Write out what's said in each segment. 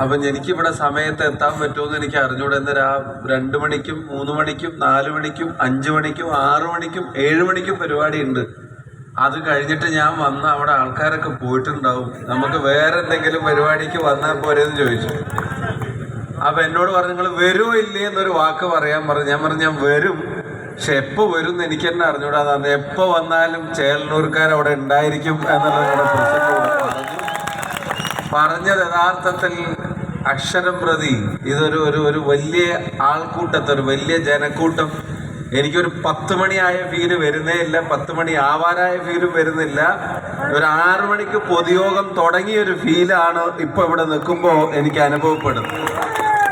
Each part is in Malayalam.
അപ്പൊ എനിക്കിവിടെ സമയത്ത് എത്താൻ പറ്റുമെന്ന് എനിക്ക് അറിഞ്ഞൂടെ. എന്ന് രാ രണ്ടു മണിക്കും മൂന്ന് മണിക്കും നാല് മണിക്കും അഞ്ചു മണിക്കും ആറു മണിക്കും ഏഴ് മണിക്കും പരിപാടി ഉണ്ട് അത് കഴിഞ്ഞിട്ട് ഞാൻ വന്ന അവിടെ ആൾക്കാരൊക്കെ പോയിട്ടുണ്ടാവും. നമുക്ക് വേറെ എന്തെങ്കിലും പരിപാടിക്ക് വന്നാൽ പോരെന്ന് ചോദിച്ചു. അപ്പൊ എന്നോട് പറഞ്ഞു നിങ്ങൾ വരുമോ ഇല്ലേ? എന്നൊരു വാക്ക് പറയാൻ പറഞ്ഞു. ഞാൻ പറഞ്ഞു ഞാൻ വരും. പക്ഷെ എപ്പോ വരും എന്ന് എനിക്ക് തന്നെ അറിഞ്ഞൂടാ. പറഞ്ഞു എപ്പോ വന്നാലും ചേലന്നൂർക്കാർ അവിടെ ഉണ്ടായിരിക്കും എന്നുള്ളത് പറഞ്ഞു പറഞ്ഞത് യഥാർത്ഥത്തിൽ അക്ഷരം പ്രതി ഇതൊരു ഒരു ഒരു വലിയ ആൾക്കൂട്ടത്തെ ഒരു വലിയ ജനക്കൂട്ടം. എനിക്കൊരു പത്ത് മണിയായ ഫീൽ വരുന്നേ ഇല്ല പത്ത് മണി ആവാനായ ഫീലും വരുന്നില്ല. ഒരു ആറു മണിക്ക് പൊതുയോഗം തുടങ്ങിയ ഒരു ഫീലാണ് ഇപ്പൊ ഇവിടെ നിൽക്കുമ്പോൾ എനിക്ക് അനുഭവപ്പെടുന്നത്.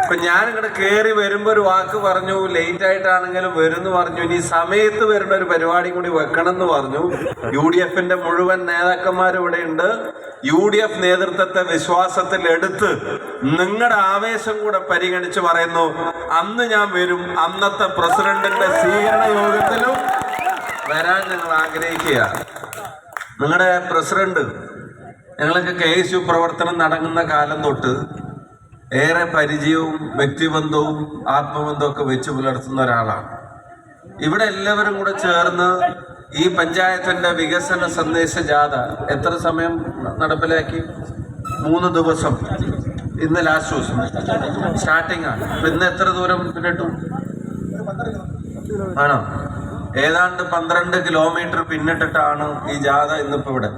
ഇപ്പൊ ഞാൻ ഇങ്ങോട്ട് കയറി വരുമ്പോ ഒരു വാക്ക് പറഞ്ഞു ലേറ്റ് ആയിട്ടാണെങ്കിലും വരുന്നു പറഞ്ഞു ഇനി സമയത്ത് വരുന്ന ഒരു പരിപാടി കൂടി വെക്കണം എന്ന് പറഞ്ഞു. യു ഡി എഫിന്റെ മുഴുവൻ നേതാക്കന്മാരും ഇവിടെ ഉണ്ട്. യു ഡി എഫ് നേതൃത്വത്തെ വിശ്വാസത്തിൽ എടുത്ത് നിങ്ങളുടെ ആവേശം കൂടെ പരിഗണിച്ച് പറയുന്നു അന്ന് ഞാൻ വരും അന്നത്തെ പ്രസിഡന്റിന്റെ സ്വീകരണ യോഗത്തിലും വരാൻ ഞങ്ങൾ ആഗ്രഹിക്കുക നിങ്ങളുടെ പ്രസിഡന്റ് ഞങ്ങളൊക്കെ കെ എസ് യു പ്രവർത്തനം നടങ്ങുന്ന കാലം തൊട്ട് ഏറെ പരിചയവും വ്യക്തിബന്ധവും ആത്മബന്ധവും ഒക്കെ വെച്ച് പുലർത്തുന്ന ഒരാളാണ്. ഇവിടെ എല്ലാവരും കൂടെ ചേർന്ന് ഈ പഞ്ചായത്തിന്റെ വികസന സന്ദേശ ജാഥ എത്ര സമയം നടപ്പിലാക്കി? മൂന്ന് ദിവസം. ഇന്ന് ലാസ്റ്റ് ദിവസം. സ്റ്റാർട്ടിംഗ് ആണ്. ഇന്ന് എത്ര ദൂരം പിന്നിട്ടു? ആണോ? ഏതാണ്ട് പന്ത്രണ്ട് കിലോമീറ്റർ പിന്നിട്ടിട്ടാണ് ഈ ജാഥ ഇന്നിപ്പോ ഇവിടെ.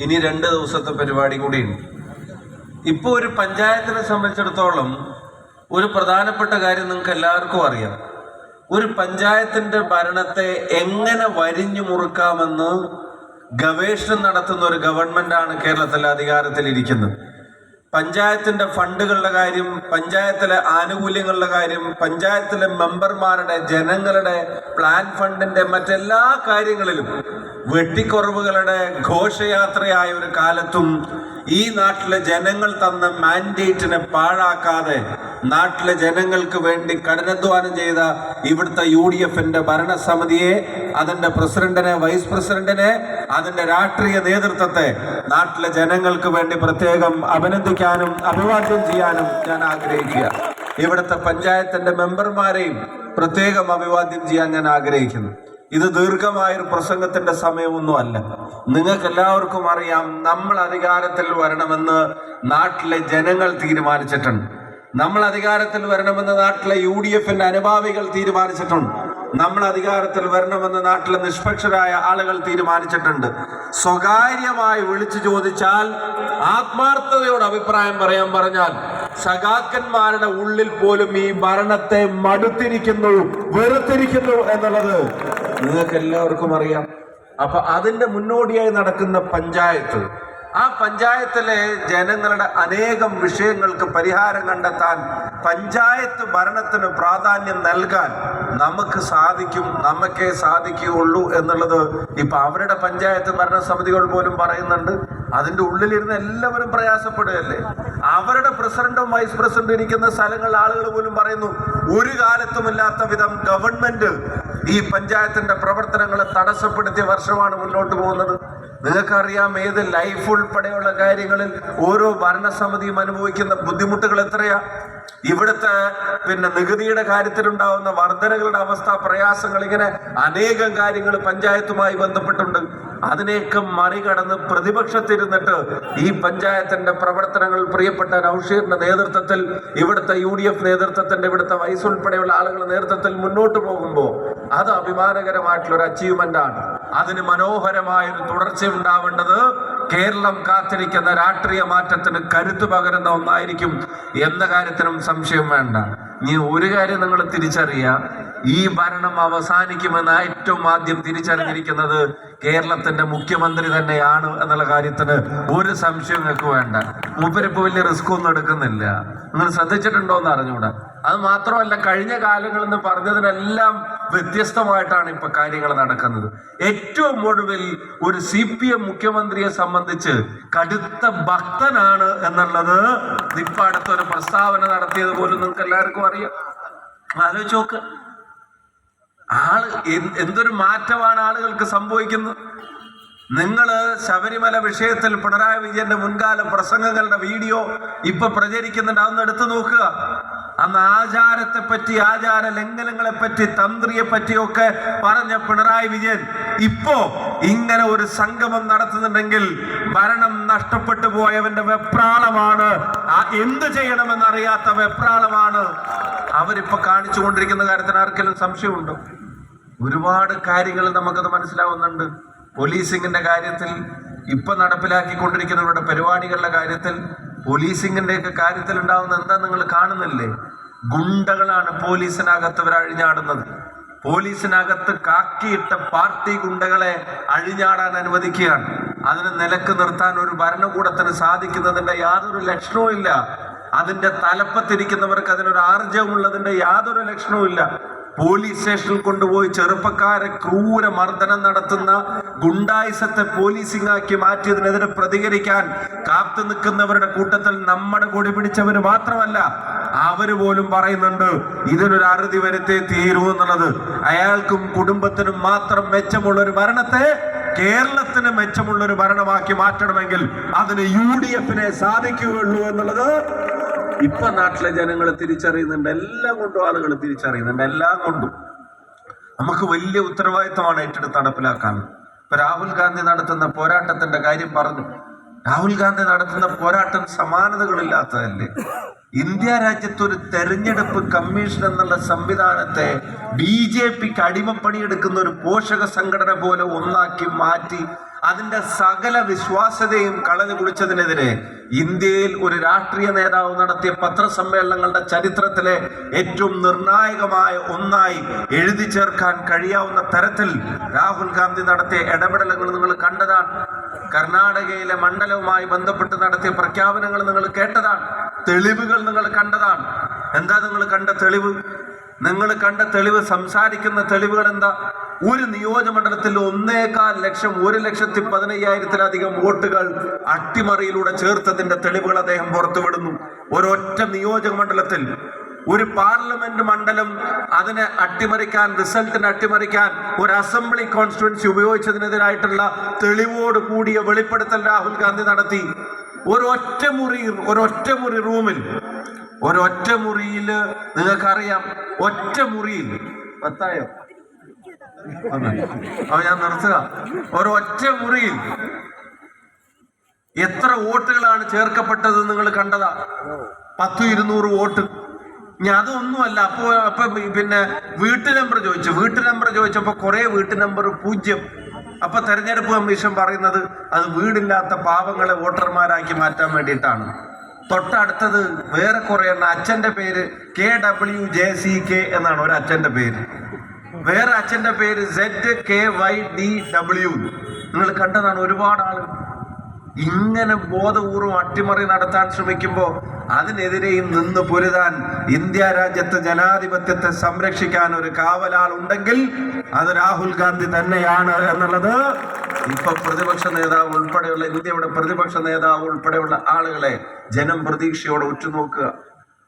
ഇനി രണ്ട് ദിവസത്തെ പരിപാടി കൂടിയുണ്ട്. ഇപ്പൊ ഒരു പഞ്ചായത്തിനെ സംബന്ധിച്ചിടത്തോളം ഒരു പ്രധാനപ്പെട്ട കാര്യം നിങ്ങൾക്ക് എല്ലാവർക്കും അറിയാം. ഒരു പഞ്ചായത്തിന്റെ ഭരണത്തെ എങ്ങനെ വരിഞ്ഞു മുറുക്കാമെന്ന് ഗവേഷണം നടത്തുന്ന ഒരു ഗവൺമെന്റാണ് കേരളത്തിൽ അധികാരത്തിൽ ഇരിക്കുന്നത് പഞ്ചായത്തിന്റെ ഫണ്ടുകളുടെ കാര്യം പഞ്ചായത്തിലെ ആനുകൂല്യങ്ങളുടെ കാര്യം പഞ്ചായത്തിലെ മെമ്പർമാരുടെ ജനങ്ങളുടെ പ്ലാൻ ഫണ്ടിന്റെ മറ്റെല്ലാ കാര്യങ്ങളിലും വെട്ടിക്കുറവുകളുടെ ഘോഷയാത്രയായ ഒരു കാലത്തും ഈ നാട്ടിലെ ജനങ്ങൾ തന്ന മാൻഡേറ്റിനെ പാഴാക്കാതെ നാട്ടിലെ ജനങ്ങൾക്ക് വേണ്ടി കഠിനാധ്വാനം ചെയ്ത ഇവിടുത്തെ യു ഡി എഫിന്റെ ഭരണസമിതിയെ അതിന്റെ പ്രസിഡന്റിനെ വൈസ് പ്രസിഡന്റിനെ അതിന്റെ രാഷ്ട്രീയ നേതൃത്വത്തെ നാട്ടിലെ ജനങ്ങൾക്ക് വേണ്ടി പ്രത്യേകം അഭിനന്ദിക്കാനും അഭിവാദ്യം ചെയ്യാനും ഞാൻ ആഗ്രഹിക്കുക. ഇവിടുത്തെ പഞ്ചായത്തിന്റെ മെമ്പർമാരെയും പ്രത്യേകം അഭിവാദ്യം ചെയ്യാൻ ഞാൻ ആഗ്രഹിക്കുന്നു. ഇത് ദീർഘമായൊരു പ്രസംഗത്തിന്റെ സമയമൊന്നും അല്ല. നിങ്ങൾക്ക് എല്ലാവർക്കും അറിയാം നമ്മൾ അധികാരത്തിൽ വരണമെന്ന് നാട്ടിലെ ജനങ്ങൾ തീരുമാനിച്ചിട്ടുണ്ട്. നമ്മൾ അധികാരത്തിൽ വരണമെന്ന് നാട്ടിലെ യു ഡി എഫിന്റെ അനുഭാവികൾ തീരുമാനിച്ചിട്ടുണ്ട്. നമ്മൾ അധികാരത്തിൽ വരണമെന്ന് നാട്ടിലെ നിഷ്പക്ഷരായ ആളുകൾ തീരുമാനിച്ചിട്ടുണ്ട്. സ്വകാര്യമായി വിളിച്ചു ചോദിച്ചാൽ ആത്മാർത്ഥതയോട് അഭിപ്രായം പറയാൻ പറഞ്ഞാൽ സഖാക്കന്മാരുടെ ഉള്ളിൽ പോലും ഈ ഭരണത്തെ മടുത്തിരിക്കുന്നു വെറുത്തിരിക്കുന്നു എന്നുള്ളത് നിങ്ങൾക്ക് എല്ലാവർക്കും അറിയാം അപ്പൊ അതിന്റെ മുന്നോടിയായി നടക്കുന്ന പഞ്ചായത്ത് ആ പഞ്ചായത്തിലെ ജനങ്ങളുടെ അനേകം വിഷയങ്ങൾക്ക് പരിഹാരം കണ്ടെത്താൻ പഞ്ചായത്ത് ഭരണത്തിന് പ്രാധാന്യം നൽകാൻ നമുക്ക് സാധിക്കും നമുക്കേ സാധിക്കുകയുള്ളൂ എന്നുള്ളത് ഇപ്പൊ അവരുടെ പഞ്ചായത്ത് ഭരണസമിതികൾ പോലും പറയുന്നുണ്ട്. അതിന്റെ ഉള്ളിലിരുന്ന് എല്ലാവരും പ്രയാസപ്പെടുകയല്ലേ? അവരുടെ പ്രസിഡന്റും വൈസ് പ്രസിഡന്റും ഇരിക്കുന്ന സ്ഥലങ്ങളിൽ ആളുകൾ പോലും പറയുന്നു ഒരു കാലത്തുമില്ലാത്ത വിധം ഗവൺമെന്റ് ഈ പഞ്ചായത്തിന്റെ പ്രവർത്തനങ്ങളെ തടസ്സപ്പെടുത്തിയ വർഷമാണ് മുന്നോട്ട് പോകുന്നത്. നിങ്ങൾക്കറിയാം ഏത് ലൈഫ് ഉൾപ്പെടെയുള്ള കാര്യങ്ങളിൽ ഓരോ ഭരണസമിതിയും അനുഭവിക്കുന്ന ബുദ്ധിമുട്ടുകൾ എത്രയാ? ഇവിടുത്തെ പിന്നെ നികുതിയുടെ കാര്യത്തിലുണ്ടാവുന്ന വർധനകളുടെ അവസ്ഥ പ്രയാസങ്ങൾ ഇങ്ങനെ അനേകം കാര്യങ്ങൾ പഞ്ചായത്തുമായി ബന്ധപ്പെട്ടുണ്ട്. അതിനെയൊക്കെ മറികടന്ന് പ്രതിപക്ഷത്തിരുന്നിട്ട് ഈ പഞ്ചായത്തിന്റെ പ്രവർത്തനങ്ങൾ പ്രിയപ്പെട്ട നൌഷീറിന്റെ നേതൃത്വത്തിൽ ഇവിടുത്തെ യു ഡി എഫ് നേതൃത്വത്തിന്റെ ഇവിടുത്തെ വയസ്സുൾപ്പെടെയുള്ള ആളുകളുടെ നേതൃത്വത്തിൽ മുന്നോട്ട് പോകുമ്പോൾ അത് അഭിമാനകരമായിട്ടുള്ള ഒരു അച്ചീവ്മെന്റ് ആണ്. അതിന് മനോഹരമായ ഒരു തുടർച്ച ഉണ്ടാവേണ്ടത് കേരളം കാത്തിരിക്കുന്ന രാഷ്ട്രീയ മാറ്റത്തിന് കരുത്തു പകരുന്ന ഒന്നായിരിക്കും എന്ന കാര്യത്തിനും സംശയം വേണ്ട. നീ ഒരു കാര്യം നിങ്ങൾ തിരിച്ചറിയുക. ഈ ഭരണം അവസാനിക്കുമെന്ന് ഏറ്റവും ആദ്യം തിരിച്ചറിഞ്ഞിരിക്കുന്നത് കേരളത്തിന്റെ മുഖ്യമന്ത്രി തന്നെയാണ് എന്നുള്ള കാര്യത്തിന് ഒരു സംശയം നിങ്ങൾക്ക് വേണ്ട. മൂപ്പരിപ്പോ വലിയ റിസ്ക് ഒന്നും എടുക്കുന്നില്ല. നിങ്ങൾ ശ്രദ്ധിച്ചിട്ടുണ്ടോ എന്ന് അറിഞ്ഞുകൂടാ. അത് മാത്രമല്ല കഴിഞ്ഞ കാലങ്ങളിൽ നിന്ന് പറഞ്ഞതിനെല്ലാം വ്യത്യസ്തമായിട്ടാണ് ഇപ്പൊ കാര്യങ്ങൾ നടക്കുന്നത്. ഏറ്റവും ഒടുവിൽ ഒരു സി പി എം മുഖ്യമന്ത്രിയെ സംബന്ധിച്ച് കടുത്ത ഭക്തനാണ് എന്നുള്ളത് ഇപ്പൊ അടുത്തൊരു പ്രസ്താവന നടത്തിയത് പോലും നിങ്ങൾക്ക് എല്ലാവർക്കും അറിയാം. ആലോചിച്ച് നോക്ക്. ആൾ എന്തൊരു മാറ്റമാണ് ആളുകൾക്ക് സംഭവിക്കുന്നത്? നിങ്ങൾ ശബരിമല വിഷയത്തിൽ പിണറായി വിജയന്റെ മുൻകാല പ്രസംഗങ്ങളുടെ വീഡിയോ ഇപ്പൊ പ്രചരിക്കുന്നുണ്ട്. അതൊന്ന് എടുത്തു നോക്കുക. അന്ന് ആചാരത്തെ പറ്റി ആചാര ലംഘനങ്ങളെ പറ്റി തന്ത്രിയെ പറ്റിയൊക്കെ പറഞ്ഞ പിണറായി വിജയൻ ഇപ്പോ ഇങ്ങനെ ഒരു സംഗമം നടത്തുന്നുണ്ടെങ്കിൽ ഭരണം നഷ്ടപ്പെട്ടു പോയവന്റെ വെപ്രാളമാണ്. ആ ചെയ്യണമെന്ന് അറിയാത്ത വെപ്രാളമാണ്. അവരിപ്പോ കാണിച്ചുകൊണ്ടിരിക്കുന്ന കാര്യത്തിന് ആർക്കെങ്കിലും സംശയമുണ്ടോ? ഒരുപാട് കാര്യങ്ങൾ നമുക്കത് മനസ്സിലാവുന്നുണ്ട്. പോലീസിങ്ങിന്റെ കാര്യത്തിൽ ഇപ്പൊ നടപ്പിലാക്കിക്കൊണ്ടിരിക്കുന്നവരുടെ പരിപാടികളുടെ കാര്യത്തിൽ പോലീസിങ്ങിന്റെ ഒക്കെ കാര്യത്തിൽ ഉണ്ടാവുന്ന എന്താ നിങ്ങൾ കാണുന്നില്ലേ? ഗുണ്ടകളാണ് പോലീസിനകത്ത് ഇവർ അഴിഞ്ഞാടുന്നത് പോലീസിനകത്ത് കാക്കിയിട്ട പാർട്ടി ഗുണ്ടകളെ അഴിഞ്ഞാടാൻ അനുവദിക്കുകയാണ്. അതിന് നിലയ്ക്ക് നിർത്താൻ ഒരു ഭരണകൂടത്തിന് സാധിക്കുന്നതിന്റെ യാതൊരു ലക്ഷണവും ഇല്ല. അതിന്റെ തലപ്പത്തിരിക്കുന്നവർക്ക് അതിനൊരു ആർജവമുള്ളതിന്റെ യാതൊരു ലക്ഷണവും ഇല്ല. പോലീസ് സ്റ്റേഷനിൽ കൊണ്ടുപോയി ചെറുപ്പക്കാരെ ക്രൂര മർദ്ദനം നടത്തുന്ന ഗുണ്ടായിസത്തെ പോലീസിംഗ് ആക്കി മാറ്റിയതിനെതിരെ പ്രതികരിക്കാൻ കാത്തു നിൽക്കുന്നവരുടെ കൂട്ടത്തിൽ നമ്മുടെ കൊടി പിടിച്ചവര് മാത്രമല്ല അവർ പോലും പറയുന്നുണ്ട് ഇതിനൊരു അറുതി വരുത്തേ തീരൂ എന്നുള്ളത്. അയാൾക്കും കുടുംബത്തിനും മാത്രം മെച്ചമുള്ള ഒരു ഭരണത്തെ കേരളത്തിന് മെച്ചമുള്ള ഒരു ഭരണമാക്കി മാറ്റണമെങ്കിൽ അതിന് യു ഡി എഫിനെ സാധിക്കുകയുള്ളൂ എന്നുള്ളത് ഇപ്പൊ നാട്ടിലെ ജനങ്ങൾ തിരിച്ചറിയുന്നുണ്ട് എല്ലാം കൊണ്ടും ആളുകൾ തിരിച്ചറിയുന്നുണ്ട് എല്ലാം കൊണ്ടും. നമുക്ക് വലിയ ഉത്തരവാദിത്തമാണ് ഏറ്റെടുത്ത് നടപ്പിലാക്കാൻ. ഇപ്പൊ രാഹുൽ ഗാന്ധി നടത്തുന്ന പോരാട്ടത്തിന്റെ കാര്യം പറഞ്ഞു. രാഹുൽ ഗാന്ധി നടത്തുന്ന പോരാട്ടം സമാനതകളില്ലാത്തതല്ലേ? ഇന്ത്യ രാജ്യത്ത് ഒരു തെരഞ്ഞെടുപ്പ് കമ്മീഷൻ എന്നുള്ള സംവിധാനത്തെ ബി ജെ പിക്ക് അടിമപ്പണിയെടുക്കുന്ന ഒരു പോഷക സംഘടന പോലെ ഒന്നാക്കി മാറ്റി അതിന്റെ സകല വിശ്വാസ്യതയും കളഞ്ഞു കുളിച്ചതിനെതിരെ ഇന്ത്യയിൽ ഒരു രാഷ്ട്രീയ നേതാവ് നടത്തിയ പത്രസമ്മേളനങ്ങളുടെ ചരിത്രത്തിലെ ഏറ്റവും നിർണായകമായ ഒന്നായി എഴുതി ചേർക്കാൻ കഴിയാവുന്ന തരത്തിൽ രാഹുൽ ഗാന്ധി നടത്തിയ ഇടപെടലുകൾ നിങ്ങൾ കണ്ടതാണ്. കർണാടകയിലെ മണ്ഡലവുമായി ബന്ധപ്പെട്ട് നടത്തിയ പ്രഖ്യാപനങ്ങൾ നിങ്ങൾ കേട്ടതാണ്. തെളിവുകൾ നിങ്ങൾ കണ്ടതാണ്. എന്താ നിങ്ങൾ കണ്ട തെളിവ്? നിങ്ങൾ കണ്ട തെളിവ് സംസാരിക്കുന്ന തെളിവുകൾ എന്താ? ഒരു നിയോജകമണ്ഡലത്തിൽ ഒന്നേകാൽ ലക്ഷം ഒരു ലക്ഷത്തി പതിനയ്യായിരത്തിലധികം വോട്ടുകൾ അട്ടിമറിയിലൂടെ ചേർത്തതിന്റെ തെളിവുകൾ അദ്ദേഹം പുറത്തുവിടുന്നു. ഒരൊറ്റ നിയോജക മണ്ഡലത്തിൽ ഒരു പാർലമെന്റ് മണ്ഡലം അതിനെ അട്ടിമറിക്കാൻ റിസൾട്ടിനെ അട്ടിമറിക്കാൻ ഒരു അസംബ്ലി കോൺസ്റ്റിറ്റ്യുവൻസി ഉപയോഗിച്ചതിനെതിരായിട്ടുള്ള തെളിവോട് കൂടിയ വെളിപ്പെടുത്തൽ രാഹുൽ ഗാന്ധി നടത്തി. ഒരൊറ്റ മുറി ഒരൊറ്റ മുറി റൂമിൽ ഒരൊറ്റ മുറിയിൽ നിങ്ങൾക്കറിയാം ഒറ്റ മുറിയിൽ പത്തായോ? അപ്പൊ ഞാൻ നിർത്തുക. ഒരൊറ്റ മുറിയിൽ എത്ര വോട്ടുകളാണ് ചേർക്കപ്പെട്ടത് നിങ്ങൾ കണ്ടതാ? പത്തു ഇരുന്നൂറ് വോട്ട്. ഞാൻ അതൊന്നുമല്ല. അപ്പോ അപ്പൊ പിന്നെ വീട്ടു നമ്പർ ചോദിച്ചു. വീട്ടു നമ്പർ ചോദിച്ചപ്പോ കുറെ വീട്ടു നമ്പർ പൂജ്യം. അപ്പൊ തെരഞ്ഞെടുപ്പ് കമ്മീഷൻ പറയുന്നത് അത് വീടില്ലാത്ത പാവങ്ങളെ വോട്ടർമാരാക്കി മാറ്റാൻ വേണ്ടിയിട്ടാണ്. തൊട്ടടുത്തത് വേറെ കുറെ എണ്ണം. അച്ഛന്റെ പേര് K W J C K എന്നാണ് ഒരു അച്ഛന്റെ പേര്. വേറെ അച്ഛന്റെ പേര് Z K Y D W നിങ്ങൾ കണ്ടതാണ് ഒരുപാട് ആളുകൾ. ഇങ്ങനെ ബോധപൂർവം അട്ടിമറി നടത്താൻ ശ്രമിക്കുമ്പോൾ അതിനെതിരെയും നിന്ന് പൊരുതാൻ ഇന്ത്യ രാജ്യത്തെ ജനാധിപത്യത്തെ സംരക്ഷിക്കാൻ ഒരു കാവലാൾ ഉണ്ടെങ്കിൽ അത് രാഹുൽ ഗാന്ധി തന്നെയാണ് എന്നുള്ളത്. ഇപ്പൊ പ്രതിപക്ഷ നേതാവ് ഉൾപ്പെടെയുള്ള ഇന്ത്യയുടെ പ്രതിപക്ഷ നേതാവ് ഉൾപ്പെടെയുള്ള ആളുകളെ ജനം പ്രതീക്ഷയോടെ ഉറ്റുനോക്കുക.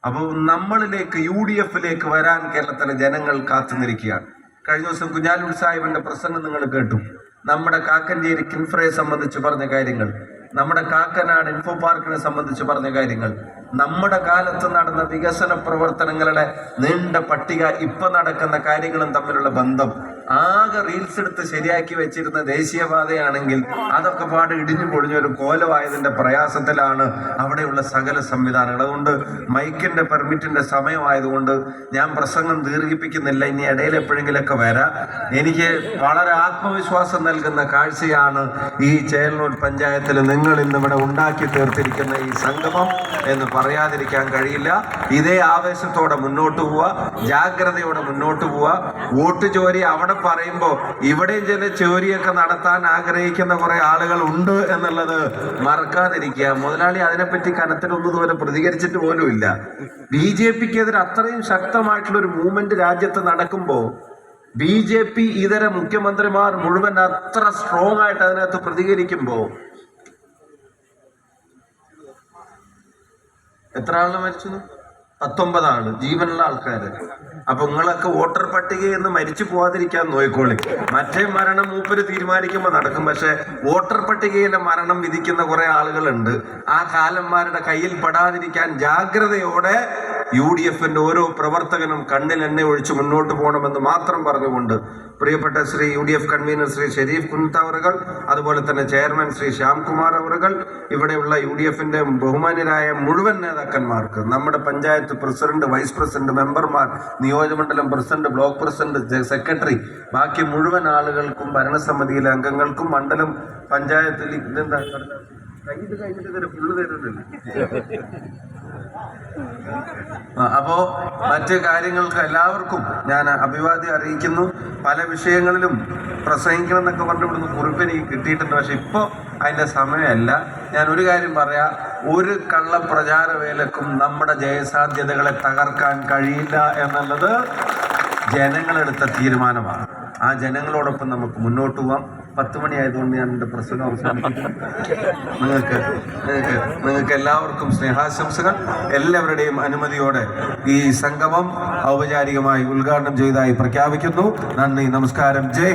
അപ്പോൾ നമ്മളിലേക്ക് യു ഡി എഫിലേക്ക് വരാൻ കേരളത്തിലെ ജനങ്ങൾ കാത്തുനിരിക്കുകയാണ് കഴിഞ്ഞ ദിവസം കുഞ്ഞാലൂർ സാഹിബിന്റെ പ്രസംഗം നിങ്ങൾ കേട്ടു. നമ്മുടെ കാക്കഞ്ചേരി കിൻഫ്രയെ സംബന്ധിച്ച് പറഞ്ഞ കാര്യങ്ങൾ നമ്മുടെ കാക്കനാട് ഇൻഫോ പാർക്കിനെ സംബന്ധിച്ച് പറഞ്ഞ കാര്യങ്ങൾ നമ്മുടെ കാലത്ത് നടന്ന വികസന പ്രവർത്തനങ്ങളുടെ നീണ്ട പട്ടിക ഇപ്പൊ നടക്കുന്ന കാര്യങ്ങളും തമ്മിലുള്ള ബന്ധം. ആകെ റീൽസ് എടുത്ത് ശരിയാക്കി വെച്ചിരുന്ന ദേശീയപാതയാണെങ്കിൽ അതൊക്കെ പാട് ഇടിഞ്ഞു പൊളിഞ്ഞ ഒരു കോലമായതിന്റെ പ്രയാസത്തിലാണ് അവിടെയുള്ള സകല സംവിധാനങ്ങൾ അതുകൊണ്ട് മൈക്കിന്റെ പെർമിറ്റിന്റെ സമയമായതുകൊണ്ട് ഞാൻ പ്രസംഗം ദീർഘിപ്പിക്കുന്നില്ല. ഇനി ഇടയിൽ എപ്പോഴെങ്കിലൊക്കെ വരാം. എനിക്ക് വളരെ ആത്മവിശ്വാസം നൽകുന്ന കാഴ്ചയാണ് ഈ ചേലൂർ പഞ്ചായത്തിൽ നിങ്ങൾ ഇന്നിവിടെ ഉണ്ടാക്കി തീർത്തിരിക്കുന്ന ഈ സംഗമം എന്ന് പറയാതിരിക്കാൻ കഴിയില്ല. ഇതേ ആവേശത്തോടെ മുന്നോട്ട് പോവുക. ജാഗ്രതയോടെ മുന്നോട്ട് പോവുക. വോട്ട് ചോരി അവിടെ പറയുമ്പോൾ ഇവിടെയും ചില ചോരിയൊക്കെ നടത്താൻ ആഗ്രഹിക്കുന്ന കുറെ ആളുകൾ ഉണ്ട് എന്നുള്ളത് മറക്കാതിരിക്കുക. മുതലാളി അതിനെപ്പറ്റി കനത്തിലൊന്നും ഇതുവരെ പ്രതികരിച്ചിട്ട് പോലും ഇല്ല. ബി ജെ പിക്ക് എതിരെ അത്രയും ശക്തമായിട്ടുള്ള ഒരു മൂവ്മെന്റ് രാജ്യത്ത് നടക്കുമ്പോൾ ബി ജെ പി ഇതര മുഖ്യമന്ത്രിമാർ മുഴുവൻ അത്ര സ്ട്രോങ് ആയിട്ട് അതിനകത്ത് പ്രതികരിക്കുമ്പോൾ എത്ര ആൾ മരിച്ചു? പത്തൊമ്പത് ആൾ. ജീവനുള്ള ആൾക്കാര്. അപ്പൊ നിങ്ങളൊക്കെ വോട്ടർ പട്ടികയിൽ നിന്ന് മരിച്ചു പോവാതിരിക്കാൻ നോക്കിക്കോളി. മറ്റേ മരണം മൂപ്പര് തീരുമാനിക്കുമ്പോൾ നടക്കും. പക്ഷെ വോട്ടർ പട്ടികയിലെ മരണം വിധിക്കുന്ന കുറെ ആളുകളുണ്ട്. ആ കാലന്മാരുടെ കയ്യിൽ പെടാതിരിക്കാൻ ജാഗ്രതയോടെ യു ഡി എഫിന്റെ ഓരോ പ്രവർത്തകനും കണ്ണിൽ എന്നെ ഒഴിച്ച് മുന്നോട്ട് പോകണമെന്ന് മാത്രം പറഞ്ഞുകൊണ്ട് പ്രിയപ്പെട്ട Shri U D F convener Shri Sharif Kuntha അവറുകൾ അതുപോലെ തന്നെ ചെയർമാൻ ശ്രീ ശ്യാംകുമാർ അവറുകൾ ഇവിടെയുള്ള യു ഡി എഫിന്റെ ബഹുമാന്യരായ മുഴുവൻ നേതാക്കന്മാർക്ക് നമ്മുടെ പഞ്ചായത്ത് പ്രസിഡന്റ് വൈസ് പ്രസിഡന്റ് മെമ്പർമാർ നിയോജകമണ്ഡലം പ്രസിഡന്റ് ബ്ലോക്ക് പ്രസിഡന്റ് സെക്രട്ടറി ബാക്കി മുഴുവൻ ആളുകൾക്കും ഭരണസമിതിയിലെ അംഗങ്ങൾക്കും മണ്ഡലം പഞ്ചായത്തിൽ ഇതെന്താ? കഴിഞ്ഞിട്ട് കഴിഞ്ഞിട്ട് ഫുള്ള് തരുന്നില്ല. അപ്പോ മറ്റ് കാര്യങ്ങൾക്ക് എല്ലാവർക്കും ഞാൻ അഭിവാദ്യം അറിയിക്കുന്നു. പല വിഷയങ്ങളിലും പ്രസംഗിക്കണം എന്നൊക്കെ പറഞ്ഞ് ഇവിടുന്ന് കുറിപ്പ് എനിക്ക് കിട്ടിയിട്ടുണ്ട്. പക്ഷെ ഇപ്പോൾ അതിന്റെ സമയമല്ല. ഞാൻ ഒരു കാര്യം പറയാം. ഒരു കള്ള പ്രചാരവേലക്കും നമ്മുടെ ജയസാധ്യതകളെ തകർക്കാൻ കഴിയില്ല എന്നുള്ളത് ജനങ്ങളെടുത്ത തീരുമാനമാണ്. ആ ജനങ്ങളോടൊപ്പം നമുക്ക് മുന്നോട്ട് പോവാം. പത്ത് മണിയായതുകൊണ്ട് ഞാൻ എന്റെ പ്രസംഗം അവസാനിപ്പിക്കുന്നു. നിങ്ങൾക്ക് നിങ്ങൾക്ക് നിങ്ങൾക്ക് എല്ലാവർക്കും സ്നേഹാശംസകൾ. എല്ലാവരുടെയും അനുമതിയോടെ ഈ സംഗമം ഔപചാരികമായി ഉദ്ഘാടനം ചെയ്തതായി പ്രഖ്യാപിക്കുന്നു. നന്ദി നമസ്കാരം. ജയ്